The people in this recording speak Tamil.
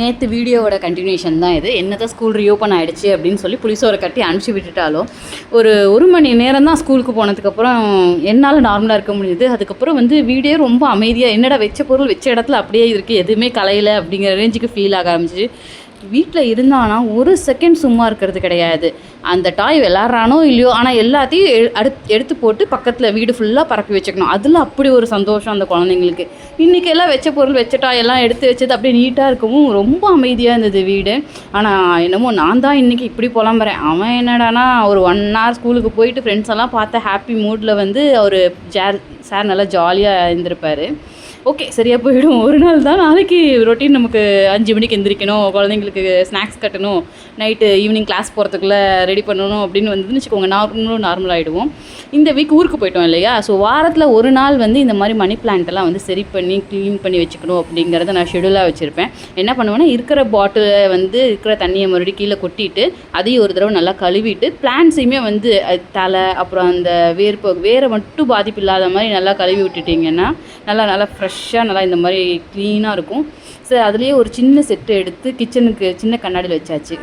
நேற்று வீடியோவோட கண்டினியூஷன் தான் இது. என்ன தான் ஸ்கூல் ரீஓப்பன் ஆகிடுச்சு அப்படின்னு சொல்லி புளிசோரை கட்டி அனுப்பிச்சி விட்டுட்டாலும் ஒரு ஒரு மணி நேரம் தான் ஸ்கூலுக்கு போனதுக்கப்புறம் என்னால் நார்மலாக இருக்க முடியுது. அதுக்கப்புறம் வந்து வீடியோ ரொம்ப அமைதியாக என்னடா வச்ச பொருள் வச்ச இடத்துல அப்படியே இருக்குது எதுவுமே கலையில அப்படிங்கிற ரேஞ்சுக்கு ஃபீல் ஆக ஆரம்பிச்சு வீட்டில் இருந்தானா ஒரு செகண்ட் சும்மா இருக்கிறது கிடையாது. அந்த டாய் விளாட்றானோ இல்லையோ ஆனால் எல்லாத்தையும் எ- அடுத் எடுத்து போட்டு பக்கத்தில் வீடு ஃபுல்லாக பரப்பி வச்சுக்கணும். அதில் அப்படி ஒரு சந்தோஷம் அந்த குழந்தைங்களுக்கு. இன்றைக்கி எல்லாம் வச்ச பொருள் வச்ச டாய் எல்லாம் எடுத்து வச்சது அப்படியே நீட்டாக இருக்கவும் ரொம்ப அமைதியாக இருந்தது வீடு. ஆனால் என்னமோ நான் தான் இன்றைக்கி இப்படி புலம்புறேன். அவன் என்னடானா ஒரு ஒன் ஹவர் ஸ்கூலுக்கு போயிட்டு ஃப்ரெண்ட்ஸ் எல்லாம் பார்த்த ஹாப்பி மூடில் வந்து அவர் ஜார் சார் நல்லா ஜாலியாக இருந்திருப்பார் ஓகே சரியாக போயிடும். ஒரு நாள் தான் நாளைக்கு ரொட்டீன் நமக்கு அஞ்சு மணிக்கு எந்திரிக்கணும் குழந்தைங்களுக்கு ஸ்நாக்ஸ் கட்டணும் நைட்டு ஈவினிங் கிளாஸ் போகிறதுக்குள்ளே ரெடி பண்ணணும் அப்படின்னு வந்துன்னு வச்சுக்கோங்க நார்மலும் நார்மல் ஆகிடுவோம் இந்த வீக் ஊருக்கு போயிட்டோம் இல்லையா? ஸோ வாரத்தில் ஒரு நாள் வந்து இந்த மாதிரி மணி பிளான்ட்டெல்லாம் வந்து சரி பண்ணி க்ளீன் பண்ணி வச்சுக்கணும் அப்படிங்கிறத நான் ஷெடியூலாக வச்சுருப்பேன். என்ன பண்ணுவேன்னா இருக்கிற பாட்டிலை வந்து இருக்கிற தண்ணியை மறுபடியும் கீழே கொட்டிட்டு அதையும் ஒரு தடவை நல்லா கழுவிட்டு பிளான்ஸையுமே வந்து தலை அப்புறம் அந்த வேர் வேறு வேரை மட்டும் பாதிப்பு இல்லாத மாதிரி நல்லா கழுவி விட்டுட்டிங்கன்னா நல்லா நல்லா ஃப்ரெஷ் ஃப்ரெஷ்ஷாக நல்லா இந்த மாதிரி க்ளீனாக இருக்கும். சரி அதுலேயே ஒரு சின்ன செட்டு எடுத்து கிச்சனுக்கு சின்ன கண்ணாடியில் வச்சாச்சு.